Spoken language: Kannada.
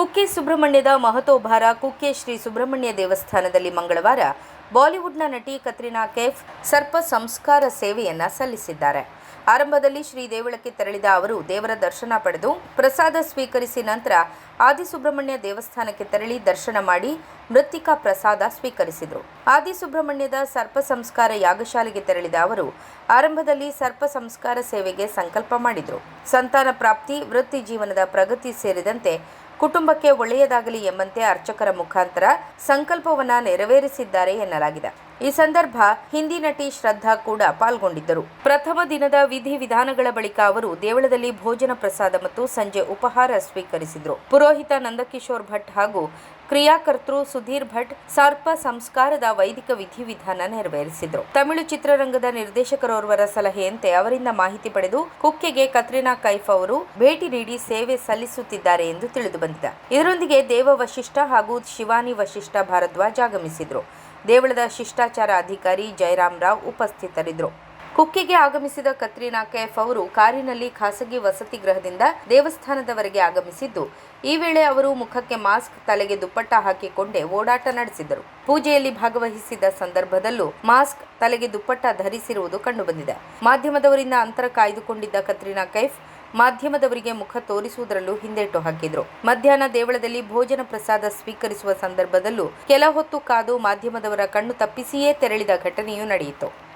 ಕುಕ್ಕೆ ಸುಬ್ರಹ್ಮಣ್ಯದ ಮಹತೋಭಾರ ಕುಕ್ಕೆ ಶ್ರೀ ಸುಬ್ರಹ್ಮಣ್ಯ ದೇವಸ್ಥಾನದಲ್ಲಿ ಮಂಗಳವಾರ ಬಾಲಿವುಡ್ನ ನಟಿ ಕತ್ರಿನಾ ಕೆಫ್ ಸರ್ಪ ಸಂಸ್ಕಾರ ಸೇವೆಯನ್ನ ಸಲ್ಲಿಸಿದ್ದಾರೆ. ಆರಂಭದಲ್ಲಿ ಶ್ರೀ ದೇವಳಕ್ಕೆ ತೆರಳಿದ ಅವರು ದೇವರ ದರ್ಶನ ಪಡೆದು ಪ್ರಸಾದ ಸ್ವೀಕರಿಸಿ ನಂತರ ಆದಿಸುಬ್ರಹ್ಮಣ್ಯ ದೇವಸ್ಥಾನಕ್ಕೆ ತೆರಳಿ ದರ್ಶನ ಮಾಡಿ ಮೃತ್ತಿಕಾ ಪ್ರಸಾದ ಸ್ವೀಕರಿಸಿದರು. ಆದಿಸುಬ್ರಹ್ಮಣ್ಯದ ಸರ್ಪ ಸಂಸ್ಕಾರ ಯಾಗಶಾಲೆಗೆ ತೆರಳಿದ ಅವರು ಆರಂಭದಲ್ಲಿ ಸರ್ಪ ಸಂಸ್ಕಾರ ಸೇವೆಗೆ ಸಂಕಲ್ಪ ಮಾಡಿದರು. ಸಂತಾನ ಪ್ರಾಪ್ತಿ, ವೃತ್ತಿ ಜೀವನದ ಪ್ರಗತಿ ಸೇರಿದಂತೆ ಕುಟುಂಬಕ್ಕೆ ಒಳ್ಳೆಯದಾಗಲಿ ಎಂಬಂತೆ ಅರ್ಚಕರ ಮುಖಾಂತರ ಸಂಕಲ್ಪವನ್ನ ನೆರವೇರಿಸಿದ್ದಾರೆ ಎನ್ನಲಾಗಿದೆ. ಈ ಸಂದರ್ಭ ಹಿಂದಿ ನಟಿ ಶ್ರದ್ಧಾ ಕೂಡ ಪಾಲ್ಗೊಂಡಿದ್ದರು. ಪ್ರಥಮ ದಿನದ ವಿಧಿ ವಿಧಾನಗಳ ಬಳಿಕ ಅವರು ದೇವಳದಲ್ಲಿ ಭೋಜನ ಪ್ರಸಾದ ಮತ್ತು ಸಂಜೆ ಉಪಹಾರ ಸ್ವೀಕರಿಸಿದರು. ಪುರೋಹಿತ ನಂದಕಿಶೋರ್ ಭಟ್ ಹಾಗೂ ಕ್ರಿಯಾಕರ್ತೃ ಸುಧೀರ್ ಭಟ್ ಸರ್ಪ ಸಂಸ್ಕಾರದ ವೈದಿಕ ವಿಧಿವಿಧಾನ ನೆರವೇರಿಸಿದರು. ತಮಿಳು ಚಿತ್ರರಂಗದ ನಿರ್ದೇಶಕರೋರ್ವರ ಸಲಹೆಯಂತೆ ಅವರಿಂದ ಮಾಹಿತಿ ಪಡೆದು ಕುಕ್ಕೆಗೆ ಕತ್ರಿನಾ ಕೈಫ್ ಅವರು ಭೇಟಿ ನೀಡಿ ಸೇವೆ ಸಲ್ಲಿಸುತ್ತಿದ್ದಾರೆ ಎಂದು ತಿಳಿದುಬಂದಿದೆ ಇದರೊಂದಿಗೆ ದೇವ ವಶಿಷ್ಠ ಹಾಗೂ ಶಿವಾನಿ ವಶಿಷ್ಠ ಭಾರದ್ವಾಜ್ ಆಗಮಿಸಿದರು. ದೇವಳದ ಶಿಷ್ಟಾಚಾರ ಅಧಿಕಾರಿ ಜಯರಾಮ್ ರಾವ್ ಉಪಸ್ಥಿತರಿದ್ದರು. ಕುಕ್ಕಿಗೆ ಆಗಮಿಸಿದ ಕತ್ರಿನಾ ಕೈಫ್ ಅವರು ಕಾರಿನಲ್ಲಿ ಖಾಸಗಿ ವಸತಿ ಗೃಹದಿಂದ ದೇವಸ್ಥಾನದವರೆಗೆ ಆಗಮಿಸಿದ್ದು, ಈ ವೇಳೆ ಅವರು ಮುಖಕ್ಕೆ ಮಾಸ್ಕ್, ತಲೆಗೆ ದುಪ್ಪಟ್ಟ ಹಾಕಿಕೊಂಡೇ ಓಡಾಟ ನಡೆಸಿದರು. ಪೂಜೆಯಲ್ಲಿ ಭಾಗವಹಿಸಿದ ಸಂದರ್ಭದಲ್ಲೂ ಮಾಸ್ಕ್, ತಲೆಗೆ ದುಪ್ಪಟ್ಟ ಧರಿಸಿರುವುದು ಕಂಡುಬಂದಿದೆ. ಮಾಧ್ಯಮದವರಿಂದ ಅಂತರ ಕಾಯ್ದುಕೊಂಡಿದ್ದ ಕತ್ರಿನಾ ಕೈಫ್ ಮಾಧ್ಯಮದವರಿಗೆ ಮುಖ ತೋರಿಸುವುದರಲ್ಲೂ ಹಿಂದೇಟು ಹಾಕಿದ್ರು. ಮಧ್ಯಾಹ್ನ ದೇವಳದಲ್ಲಿ ಭೋಜನ ಪ್ರಸಾದ ಸ್ವೀಕರಿಸುವ ಸಂದರ್ಭದಲ್ಲೂ ಕೆಲ ಹೊತ್ತು ಕಾದು ಮಾಧ್ಯಮದವರ ಕಣ್ಣು ತಪ್ಪಿಸಿಯೇ ತೆರಳಿದ ಘಟನೆಯೂ ನಡೆಯಿತು.